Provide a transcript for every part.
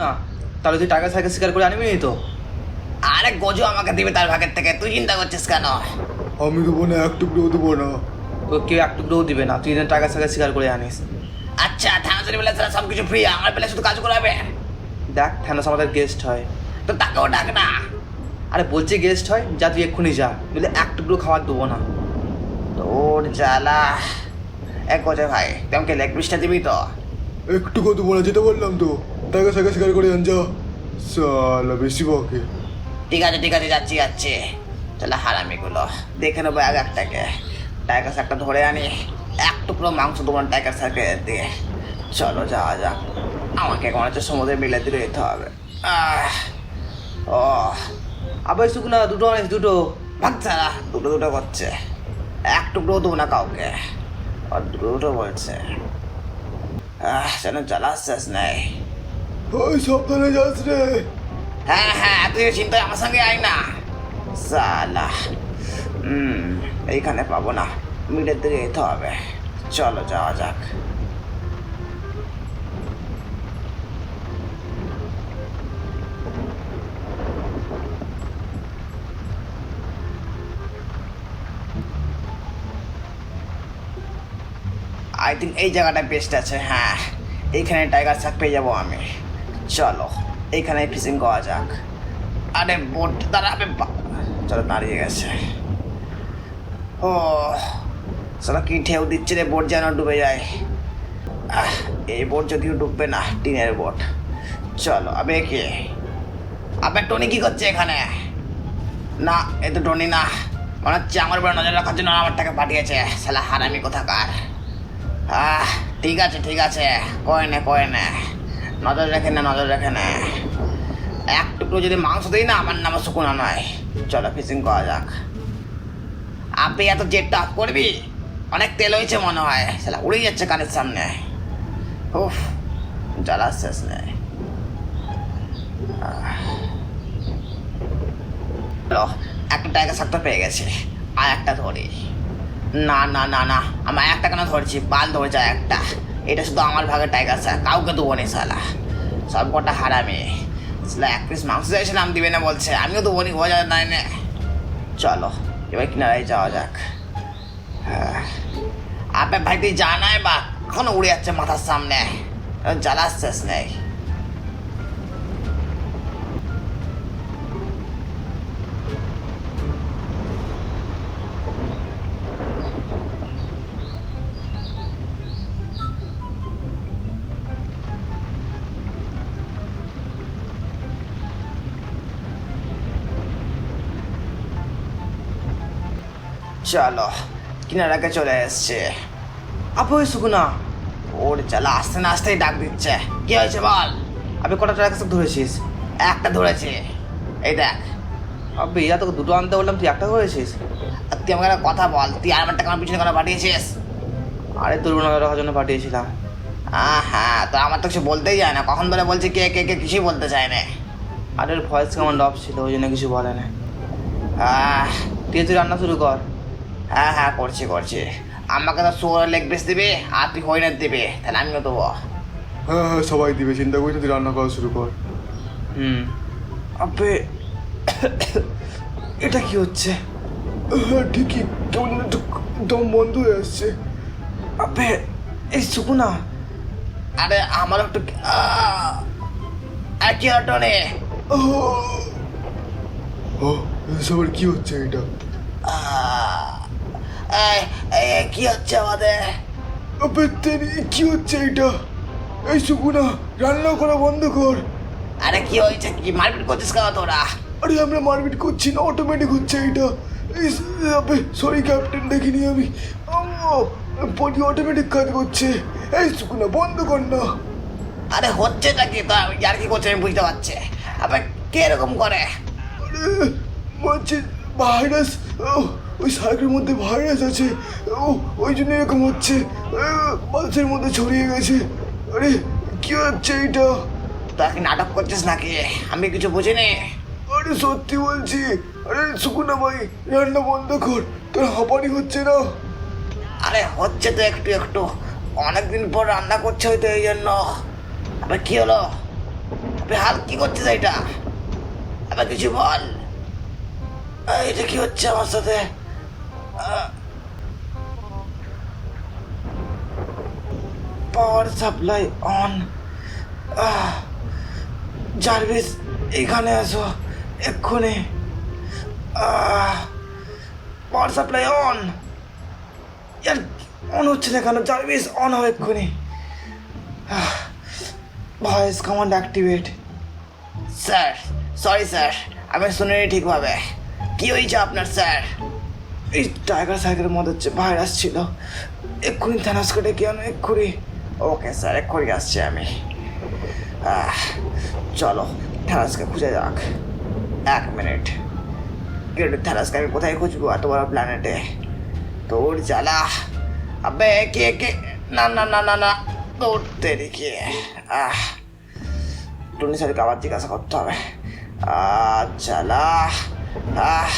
না তাহলে তুই টাকা সাইকেল শিকার করে আনবি নি তো? আরে গজু আমাকে দিবে তার ভাগের থেকে তুই চিন্তা করছিস কেন? আমি দেবো না এক টুকরো দেবো না। তো কেউ এক টুকরোও দিবে না তুই যেন টাকা সাইকেল শিকার করে আনিস। আচ্ছা থানাচুরি বেলা ছাড়া সব কিছু ফ্রি আমার বেলা শুধু কাজ করাবে? দেখ থ্যানোস আমাদের গেস্ট হয়। তো তাকেও ডাক না। আরে বলছি গেস্ট হয় যা তুই এক্ষুনি যা বলে এক টুকরো খাবার দেবো না। তোর জ্বালা। এক গজে ভাই আমাকে লেগ পিসটা দিবি তো? একটুকু দেবো না যেটা বললাম তো। সাইকেল শিকার করে আন যা সালা বেশি বকে ঠিক আছে ঠিক আছে, যাচ্ছি যাচ্ছি। তাহলে হারামিগুলো। দেখে নেব এক একটাকে। টাইগার একটা ধরে আনি। এক টুকরো মাংস দেবো টাইগার স্যারকে দিয়ে। চলো, যাওয়া যাক। আমাকে এখন হচ্ছে সমুদ্রে মিলে দিলে যেতে হবে। ও। আবার শুকনা দুটো আনিস, দুটো। ছাড়া। দুটো দুটো করছে। এক টুকরো দেবো না কাউকে। আর দুটো দুটো বলছে। আহ, যেন জ্বালা শেষ নেই। ওই সাবধানে যাস রে। হ্যাঁ হ্যাঁ তুই চিন্তা আমার সঙ্গে আয় না। সালা। হুম, এইখানে পাবো না। মিডের দিকে যেতে হবে। চলো, যাওয়া যাক। আই থিঙ্ক এই জায়গাটা বেস্ট আছে হ্যাঁ। এইখানে টাইগার শাক পেয়ে যাব আমি। চলো এইখানে ফিশিং করা যাক। আরে বোট দাঁড়াবে চলো, দাঁড়িয়ে গেছে। ও, চলো, কি ঠেউ দিচ্ছে রে বোট যেন ডুবে যায়। এই বোট যদিও ডুববে না, টিনের বোট। চলো, আবে কে? আবে টনি কি করছে এখানে? না, এ তো টনি না। মনে হচ্ছে আমার উপরে নজর রাখার জন্য আমার টাকা পাঠিয়েছে। সালা হারামি কোথাকার। আহ, ঠিক আছে ঠিক আছে। কয় নে কয় নে নজর রেখে না, নজর রেখে না। এক টুকরো যদি মাংস দিই না, আমার নামে শুকনো নয় চলো ফিশিং করা যাক। আপনি এত জেটটা অফ করবি? অনেক তেল হয়েছে মনে হয়। সেটা উড়ে যাচ্ছে কানের সামনে। উফ, জ্বালা শেষ নেই। একটা টাইগার সাপটা পেয়ে গেছে। আর একটা ধরি। না না না না, আমার একটা কেন ধরছি? পাল ধরেছে একটা। এটা শুধু আমার ভাগে টাইগার স্যার কাউকে দেবো নি শালা। সব কটা হারামে। শালা, এক পিস মাংস চাইছিলাম দিবে না বলছে, আমিও দেবো নি যায় নাই নে? চলো, এবার কিনারায় যাওয়া যাক। হ্যাঁ। আপে ভাই, তুই জানাই বা কখনো উড়ে যাচ্ছে মাথার সামনে। জ্বালা শেষ নেই। চলো কিনারাকে চলে এসছে। আপু শুকনা ওর জ্বালা আসতে না আসতেই ডাক দিচ্ছে। কি হয়েছে বল? আপনি কটা টাকা ধরেছিস? একটা ধরেছে। এই দেখ আবে ইয়া তোকে দুটো আনতে বললাম তুই একটা ধরেছিস? আর তুই আমাকে কথা বল তুই আর আমার টাকা পিছনে কেন পাঠিয়েছিস? আরে নজর রাখার জন্য পাঠিয়েছিলাম। হ্যাঁ তো আমার তো কিছু বলতেই যায় না। কখন ধরে বলছে কে কে কে কিছুই বলতে চায় না। আর ওর ভয়েস কেমন অফ ছিল ওই জন্য কিছু বলে না। আহ, তুই তুই রান্না শুরু কর। হ্যাঁ হ্যাঁ করছি করছি। আমাকে তো সোয়ার লেগ পিস দিবে আর তুই হইনার দিবে তাহলে আমিও দেবো। হ্যাঁ হ্যাঁ সবাই দিবে চিন্তা করিস তুই রান্না করা শুরু কর। হুম। আবে এটা কি হচ্ছে? হ্যাঁ ঠিকই কেমন দম বন্ধ হয়ে আসছে। আবে এই শুকুনা আরে আমার একটু আহ, আর কি হতো নে ও সবার কি হচ্ছে এটা? আহ, কি হচ্ছে আমাদের? কি হচ্ছে এটা এই সুকুনা রান্না করা বন্ধ কর। আরে কি হয়েছে? কি মারপিট করছিস কেন তোরা? আরে আমরা মারপিট করছি না অটোমেটিক হচ্ছে এটা সরি ক্যাপ্টেন দেখিনি আমি। বডি অটোমেটিক কাজ করছে। এই সুকুনা বন্ধ কর না। আরে হচ্ছেটা কি? তা আর কি করছে আমি বুঝতে পারছি। আবার কে এরকম করে? বলছে ভাইরাস ওই সার্কের মধ্যে ভাইরাস আছে। ও ওই জন্য এরকম হচ্ছে। বাসের মধ্যে ছড়িয়ে গেছে। আরে কি হচ্ছে এটা? তাকে নাটক করছিস নাকি? আমি কিছু বুঝিনি। আরে সত্যি বলছি। আরে সুকুনা ভাই রান্না বন্ধ কর। তোর হাঁপানি হচ্ছে না? আরে হচ্ছে তো একটু একটু। অনেকদিন পর রান্না করছে হয়তো এই জন্য। আবার কি হলো? আবে হাল কি করছিস এটা? আবার কিছু বল। এটা কি হচ্ছে আমার সাথে? পাওয়ার সাপ্লাই অন। জার্ভিস, এখানে আসো এক্ষুনি। Power supply on. Year, on হচ্ছে না কেন? জার্ভিস, অন হবে এক্ষুনি। Voice command activate. Sir, sorry sir, আমি শুনিনি ঠিকভাবে। কি হয়েছে আপনার, স্যার? এই টাইগার সাইকেলের মধ্যে হচ্ছে ভাইরাস ছিল, এক্ষুনি থানাসকে ডেকে আনো, এক্ষুনি। ওকে স্যার, এক্ষুনি আসছি আমি। চলো থানাসকে খুঁজে যাক। এক মিনিট। কিন্তু থানাসকে আমি কোথায় খুঁজবো বড় প্ল্যানেটে তোর জ্বালা। আবে, কে কে? না না না না না। দৌড়তে রেখে আহ। টুনি স্যারকে আবার জিজ্ঞাসা করতে হবে। জ্বালা। আহ,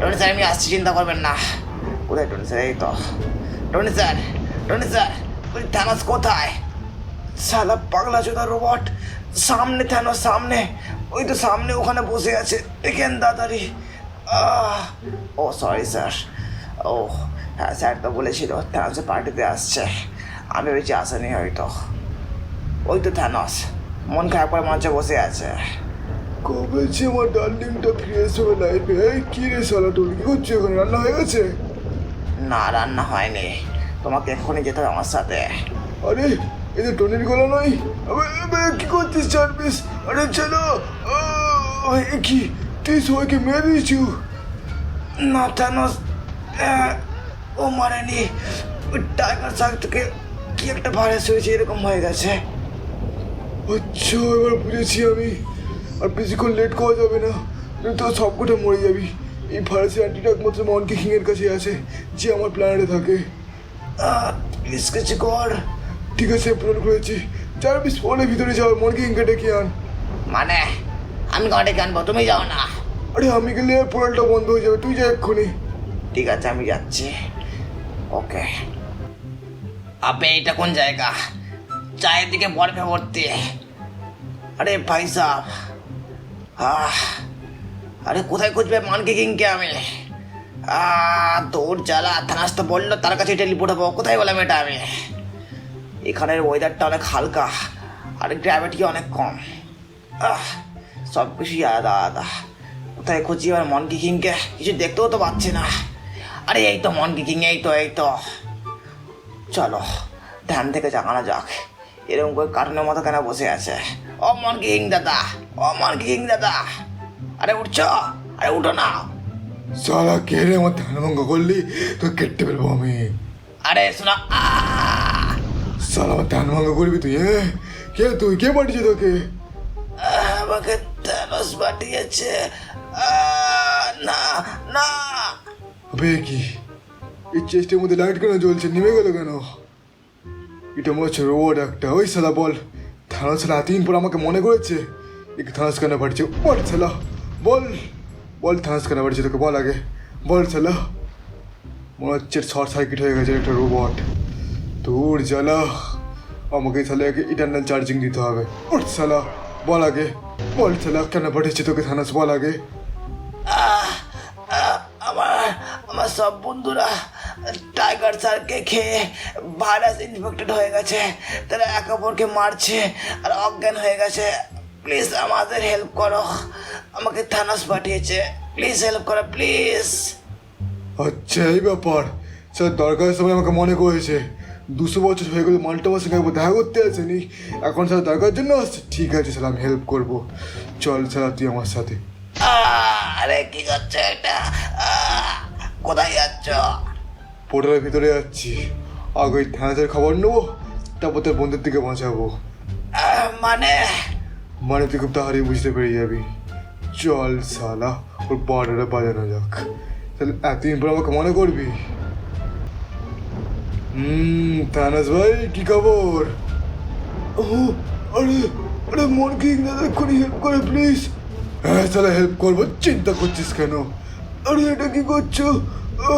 টনি স্যার, আমি আসছি, চিন্তা করবেন না। কোথায় টনি স্যার? এই তো। Tony sir Tony sir. Thanos কোথায়? সালা পাগলা চোদা রোবট সামনে থানো সামনে। ওই তো সামনে ওখানে বসে আছে। দেখেন দাদারি। ও সরি স্যার ও হ্যাঁ স্যার তো বলেছিল থানাসের পার্টিতে আসছে। আমি ভেবেছি আসেনি হয়তো। ওই তো থানস। মন খারাপ করে মঞ্চে বসে আছে। কবে যে আমার ডার্লিংটা ফিরে আসবে লাইফে কি রে সালা টুনি কি করছ এখানে রান্না হয়ে গেছে? না রান্না হয়নি। তোমাকে এক্ষুনি যেতে হবে আমার সাথে। আরে এই যে টনির গলা নয়? কি করছিস চার্মিস? আরে চলো কি? তুই সবাইকে মেরে দিয়েছু না থানস ও মারেনি। টাইগার শাক থেকে কি একটা ভাইরাস হয়েছে এরকম হয়ে গেছে। আচ্ছা এবার বুঝেছি আমি। আর বেশিক্ষণ লেট করা যাবে না তো সবকটা মরে যাবি। এই ভাইরাসের অ্যান্টিটা একমাত্র মনকে কিংয়ের কাছে আছে যে আমার প্ল্যানেটে থাকে। প্লিজ কিছু কর। ঠিক আছে পূরণ করেছি। চার বিশ ফোনের ভিতরে যাও মনকে কিংকে ডেকে আন। মানে? আমি ঘরে আনব তুমি যাও না। আরে আমি গেলে পোর্টালটা বন্ধ হয়ে যাবে তুই যা এক্ষুনি। ঠিক আছে আমি যাচ্ছি। ওকে। আবে এটা কোন জায়গা? চায়ের দিকে বরফে ভর্তি আরে ভাই সাহ আরে কোথায় খুঁজবে মানকে কিংকে আমি? দৌড় জ্বালা থানাস তো বলল, তার কাছে টেলিপোর্ট হব কোথায় বললাম এটা আমি? এখানের ওয়েদারটা অনেক হালকা, আর গ্র্যাভিটি অনেক কম। সব কিছুই আলাদা আলাদা। কোথায় খুঁজি আর মনকি কিংকে কিছু দেখতেও তো পাচ্ছি না। আরে, এই তো মনকি কিং এই তো এই তো। চলো, ধ্যান থেকে জাগানো যাক। এরকম করে কার্টুনের মতো কেন বসে আছে? ও মনকি কিং দাদা, ও মনকি কিং দাদা। আরে, উঠছ? আরে, উঠো না। সালা কে রে আমার ধ্যান ভঙ্গ করলি তো কেটে ফেলব আমি আরে শোনা আহ! আমার ধ্যান ভঙ্গ করবি তুই হ্যাঁ কে তুই কে পাঠিয়েছে তোকে আমাকে তেরস পাঠিয়েছে না না আবে কি এই চেস্টের মধ্যে লাইট কেন জ্বলছে নেমে গেল কেন এটা মনে হচ্ছে রোড একটা ওই সালা বল থানা সালা এতদিন পর আমাকে মনে করেছে থানাস কেন পাঠিয়েছে বল সালা বল বল থানাস কেন পাঠিয়েছে তোকে বল আগে। বল সালা মনে হচ্ছে শর্ট সার্কিট হয়ে গেছে একটা রোবট তোর জ্বালা আমাকে সালা ইটারনাল চার্জিং দিতে হবে। ওর সালা বল আগে। বল সালা কেন পাঠিয়েছে তোকে থানাস বল আগে। আমার আমার সব বন্ধুরা টাইগার স্যারকে খেয়ে ভাইরাস ইনফেক্টেড হয়ে গেছে। তারা একে অপরকে মারছে আর অজ্ঞান হয়ে গেছে। প্লিজ আমাদের হেল্প করো। আমাকে থানাস পাঠিয়েছে। প্লিজ হেল্প করো প্লিজ আচ্ছা এই ব্যাপার। স্যার দরকারের সময় আমাকে মনে করেছে। দুশো বছর হয়ে গেলে মালটা সঙ্গে একবার দেখা করতে আসেনি। এখন স্যার দরকার জন্য আসছে। ঠিক আছে স্যার আমি হেল্প করব। চল স্যার তুই আমার সাথে। আরে কি করছে এটা? কোথায় যাচ্ছ? পোর্টালের ভিতরে যাচ্ছি। আগে থানাতে খবর নেব তারপর তোর বন্ধুর দিকে বাঁচাবো মানে? মানে তুই খুব তাড়াতাড়ি বুঝতে পেরে যাবি। চল সালা ওর বারোটা বাজানো যাক। তাহলে এতদিন পর আমাকে মনে করবি? হুম তানাস ভাই, কি খবর? ও, আরে আরে, মন কি দাদা এক্ষুনি হেল্প করে প্লিজ হ্যাঁ তাহলে হেল্প করব, চিন্তা করছিস কেন? আরে, এটা কি করছ? ও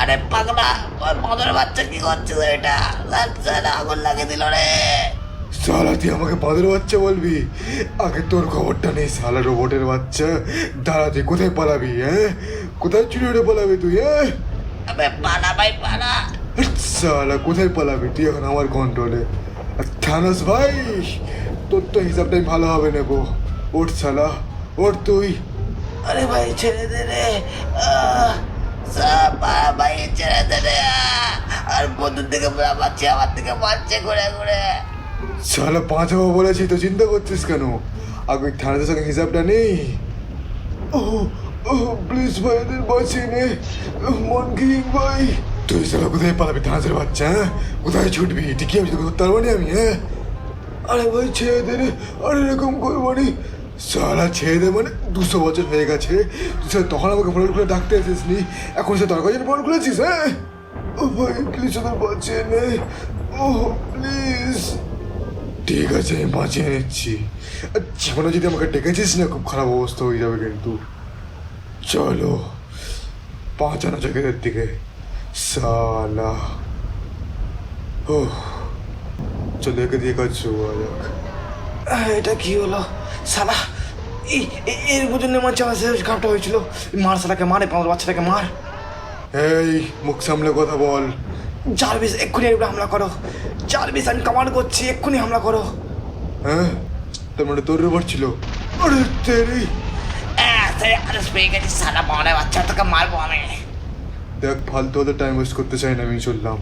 আরে পাগলা ওই মদর বাচ্চা কি করছে এটা? আগুন লাগিয়ে দিল রে। সালা তুই আমাকে বাঁদর বাচ্চা বলবি? আগে তোর খবরটা নেই সালা রোবটের বাচ্চা। দাঁড়া তুই কোথায় পালাবি হ্যাঁ? কোথায় চুরি উঠে পালাবি তুই হ্যাঁ? পালা ভাই পালা। সালা কোথায় পালাবি? তুই এখন আমার কন্ট্রোলে থানাস ভাই তোর তো হিসাবটাই ভালো হবে নেব ওঠ সালা ওঠ তুই। আরে ভাই ছেড়ে দে রে। ভাই ছেড়ে দে রে। আর বন্ধুর থেকে মারছে আমার থেকে মারছে ঘুরে ঘুরে। সালা পাঁচ হব বলেছি তো চিন্তা করছিস কেন? আগে থানাদের সঙ্গে হিসাবটা নেই। ও প্লিজ ভাই এদের বাঁচিয়ে নে। মন কিং ভাই। তুই সালা কোথায় পালাবি থানাদের বাচ্চা হ্যাঁ? কোথায় ছুটবি? তুই কি আমি ধরতে পারব আমি হ্যাঁ? আরে ভাই, ছেড়ে দে আরে এরকম করব নি সালা ছেড়ে দে মানে দুশো বছর হয়ে গেছে। তুই তখন আমাকে ফোন খুলে ডাকতে এসেছিস নি এখন সে তর্ক জন্য ফোন খুলেছিস হ্যাঁ? ও ভাই প্লিজ ওদের বাঁচিয়ে নে। ও প্লিজ ঠিক আছে আমি বাঁচিয়ে নিচ্ছি। আর জীবনে যদি আমাকে ডেকেছিস না খুব খারাপ অবস্থা হয়ে যাবে কিন্তু। চলো পাঁচানো জায়গাদের দিকে। সালা। ও চলো একে দিয়ে কাজ শুরু করা যাক। এটা কি হলো? সালা এর জন্য আমার শেষ ঘাপটা হয়েছিল। মার সালাকে মারে পাঁচ বাচ্চাটাকে মার। এই মুখ সামলে কথা বল। জারবিস এক্ষুনি এর উপরে হামলা করো। জার্ভিস আমি কমান্ড করছি এক্ষুনি হামলা করো। হ্যাঁ? তার মানে তোর রেবার ছিল। আরে তেরি। সারা বাচ্চা তোকে মারবো আমি। দেখ ফালতু ওদের টাইম ওয়েস্ট করতে চাই না আমি চললাম।